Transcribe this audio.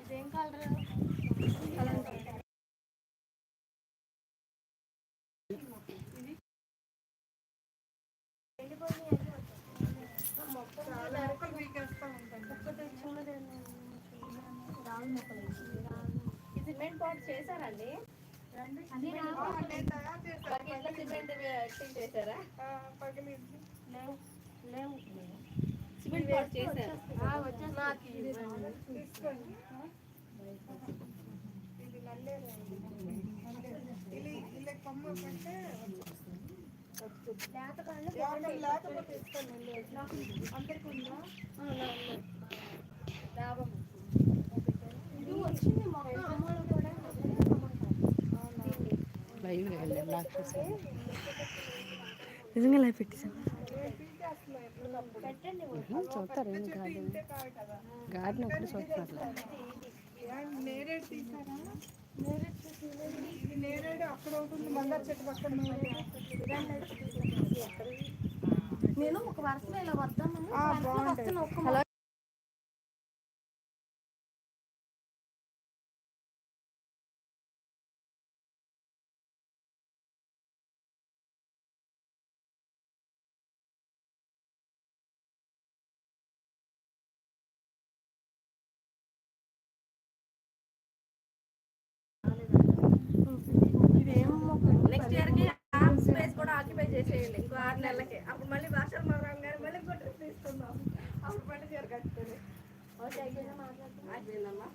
ఇదేం colour cement box చేశారండి. లేకపోతే తీసుకోండి సిమెంట్ ఉందా వెళ్ళాం చూసి నిజంగా లైవ్ పెట్టేసాను పెట్టండి చూస్తారు ఏం గార్డెన్ గార్డెన్ ఒకటి చూస్తున్నారు నేరేడు తీసారా ఇది నేరేడు అక్కడ ఉంటుంది మందార చెట్టు పక్కన నేను ఒక వరుసలో ఇలా వద్దామని ఆ, చేసేయండి. ఇంకో ఆరు నెలలకి. అప్పుడు మళ్ళీ భాషలు మారాం గారు మళ్ళీ ఇంకో ట్రిప్ తీసుకుందాం. అప్పుడు మళ్ళీ జరగచ్చు ఓకే మాట్లాడుతున్నాం?